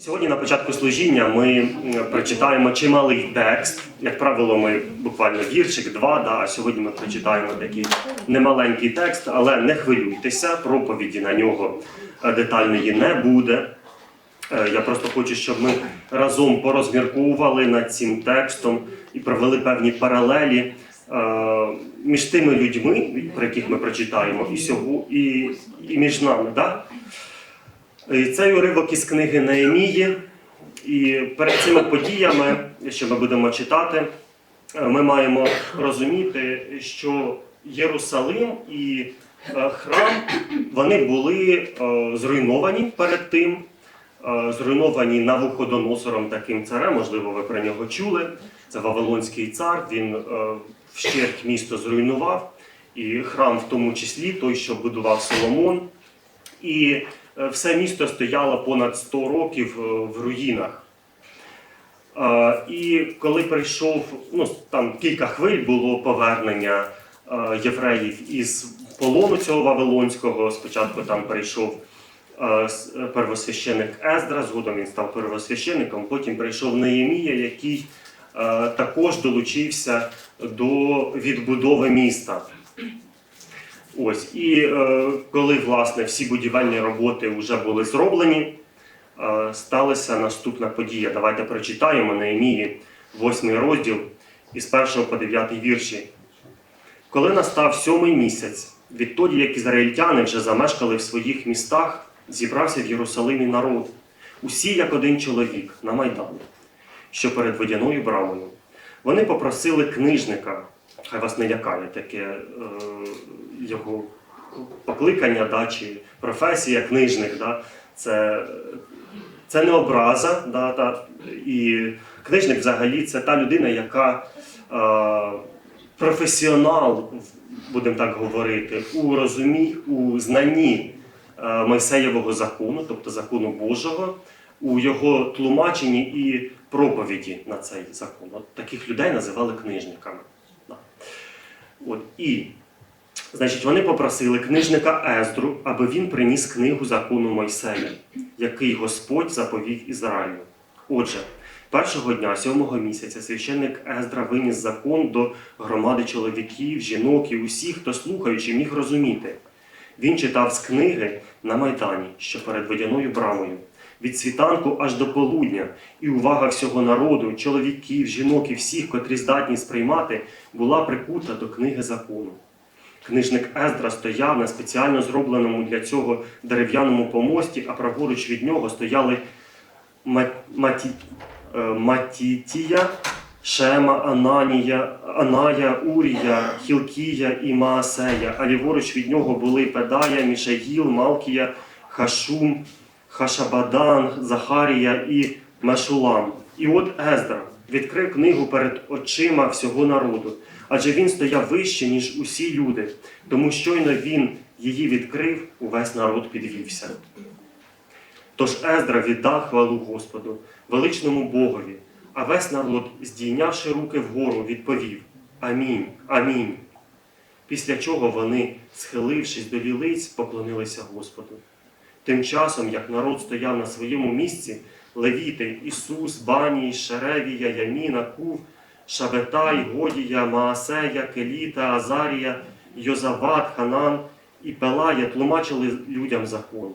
Сьогодні на початку служіння ми прочитаємо чималий текст. Як правило, ми буквально віршик, два. Да, а сьогодні ми прочитаємо такий немаленький текст, але не хвилюйтеся, проповіді на нього е, детальної не буде. Е, Я просто хочу, щоб ми разом порозмірковували над цим текстом і провели певні паралелі е, між тими людьми, про яких ми прочитаємо, і, і, і між нами. Да? Цей уривок із книги Неемії. І перед цими подіями, що ми будемо читати, е, ми маємо розуміти, що Єрусалим і е, храм вони були е, зруйновані перед тим, зруйновані Навуходоносором, таким царем, можливо, ви про нього чули. Це Вавилонський цар, він вщерть місто зруйнував, і храм в тому числі, той, що будував Соломон. І все місто стояло понад 100 років е, в руїнах. Е, І коли прийшов, ну там кілька хвиль було повернення е, євреїв із полону цього Вавилонського. Спочатку там прийшов е, е, первосвященик Ездра, згодом він став первосвященником, потім прийшов Неємія, який е, також долучився до відбудови міста. Ось і е, коли власне всі будівельні роботи вже були зроблені, е, сталася наступна подія. Давайте прочитаємо Неемії, 8 розділ із 1 по 9 вірші. Коли настав сьомий місяць, відтоді як ізраїльтяни вже замешкали в своїх містах, зібрався в Єрусалимі народ, усі як один чоловік на майдані, що перед водяною брамою. Вони попросили книжника, хай вас не лякає таке е, його покликання да, чи професія книжник. Да, це, це не образа. Да, та, і книжник взагалі це та людина, яка е, професіонал, будемо так говорити, у розумі, у знанні е, Мойсеєвого закону, тобто закону Божого, у його тлумаченні і проповіді на цей закон. От таких людей називали книжниками. От, і, значить, вони попросили книжника Ездру, аби він приніс книгу закону Мойсея, який Господь заповів Ізраїлю. Отже, першого дня сьомого місяця священник Ездра виніс закон до громади чоловіків, жінок і усіх, хто слухаючи, міг розуміти. Він читав з книги на Майдані, що перед водяною брамою, від світанку аж до полудня, і увага всього народу, чоловіків, жінок і всіх, котрі здатні сприймати, була прикута до книги закону. Книжник Ездра стояв на спеціально зробленому для цього дерев'яному помості, а праворуч від нього стояли Маті... е, Матітія, Шема, Ананія, Аная, Урія, Хілкія і Маасея, а ліворуч від нього були Педая, Мішаїл, Малкія, Хашум, Хашабадан, Захарія і Мешулам. І от Ездра відкрив книгу перед очима всього народу, адже він стояв вище, ніж усі люди, тому щойно він її відкрив, увесь народ підвівся. Тож Ездра віддав хвалу Господу, величному Богові, а весь народ, здійнявши руки вгору, відповів Амінь, Амінь. Після чого вони, схилившись до лілиць, поклонилися Господу. Тим часом, як народ стояв на своєму місці, левіти Ісус, Баній, Шеревія, Яміна, Кув, Шабетай, Годія, Маасея, Келіта, Азарія, Йозават, Ханан і Пелая тлумачили людям закон.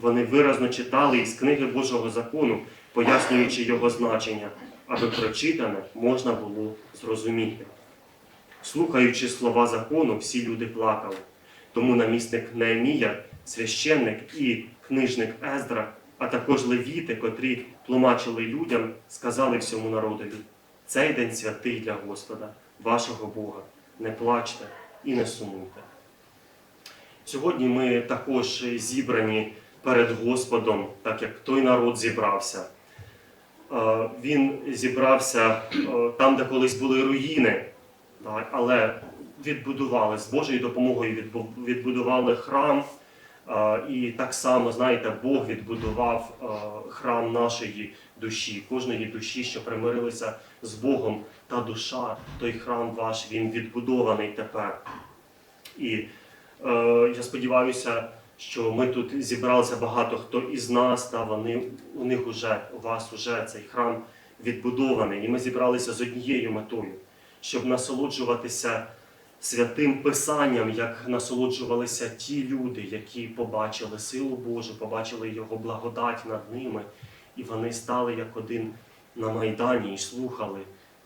Вони виразно читали із книги Божого закону, пояснюючи його значення, аби прочитане можна було зрозуміти. Слухаючи слова закону, всі люди плакали. Тому намісник Неемія, священник і книжник Ездра, а також левіти, котрі тлумачили людям, сказали всьому народові: цей день святий для Господа, вашого Бога. Не плачте і не сумуйте. Сьогодні ми також зібрані перед Господом, так як той народ зібрався. Е, Він зібрався е, там, де колись були руїни, але відбудували з Божою допомогою відбудували храм. І так само, знаєте, Бог відбудував храм нашої душі, кожної душі, що примирилися з Богом, та душа, той храм ваш, він відбудований тепер. І е, я сподіваюся, що ми тут зібралися багато хто із нас, та вони у них уже у вас уже цей храм відбудований, і ми зібралися з однією метою, щоб насолоджуватися святим Писанням, як насолоджувалися ті люди, які побачили силу Божу, побачили Його благодать над ними, і вони стали як один на Майдані і слухали,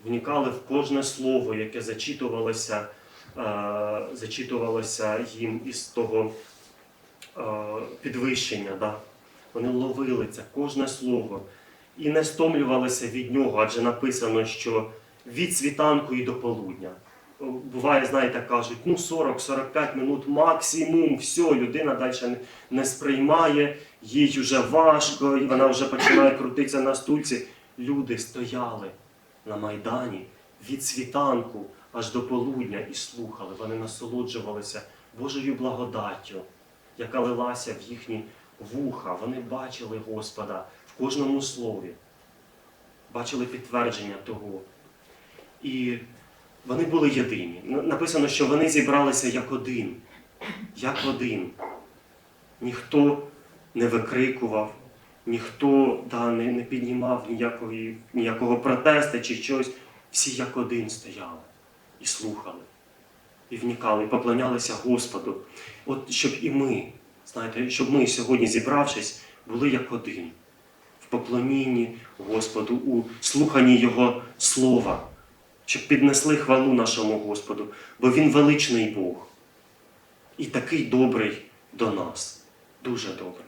вникали в кожне слово, яке зачитувалося, е, зачитувалося їм із того е, підвищення. Да? Вони ловили це кожне слово і не стомлювалися від нього, адже написано, що від світанку і до полудня. Буває, знаєте, кажуть, ну 40-45 минут максимум, все, людина далі не, не сприймає, їй вже важко, і вона вже починає крутитися на стульці. Люди стояли на Майдані від світанку аж до полудня і слухали. Вони насолоджувалися Божою благодаттю, яка лилася в їхні вуха. Вони бачили Господа в кожному слові, бачили підтвердження того. І вони були єдині. Написано, що вони зібралися як один. Як один. Ніхто не викрикував, ніхто да, не, не піднімав ніякої, ніякого протесту чи щось. Всі як один стояли і слухали, і вникали, і поклонялися Господу. От щоб і ми, знаєте, щоб ми сьогодні, зібравшись, були як один в поклонінні Господу, у слуханні Його слова, щоб піднесли хвалу нашому Господу, бо Він величний Бог і такий добрий до нас, дуже добрий.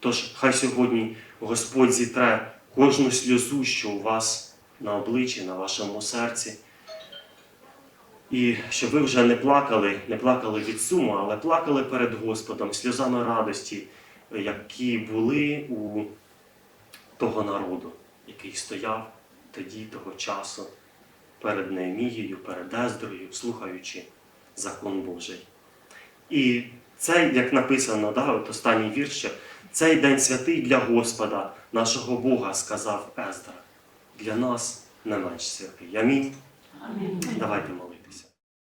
Тож хай сьогодні Господь зітре кожну сльозу, що у вас на обличчі, на вашому серці. І щоб ви вже не плакали, не плакали від суму, але плакали перед Господом сльозами радості, які були у того народу, який стояв тоді, того часу, перед Неемією, перед Ездрою, слухаючи закон Божий. І цей, як написано, да, от останній вірш, що цей день святий для Господа, нашого Бога, сказав Ездра. Для нас не менш святий. Амінь. Давайте молитися.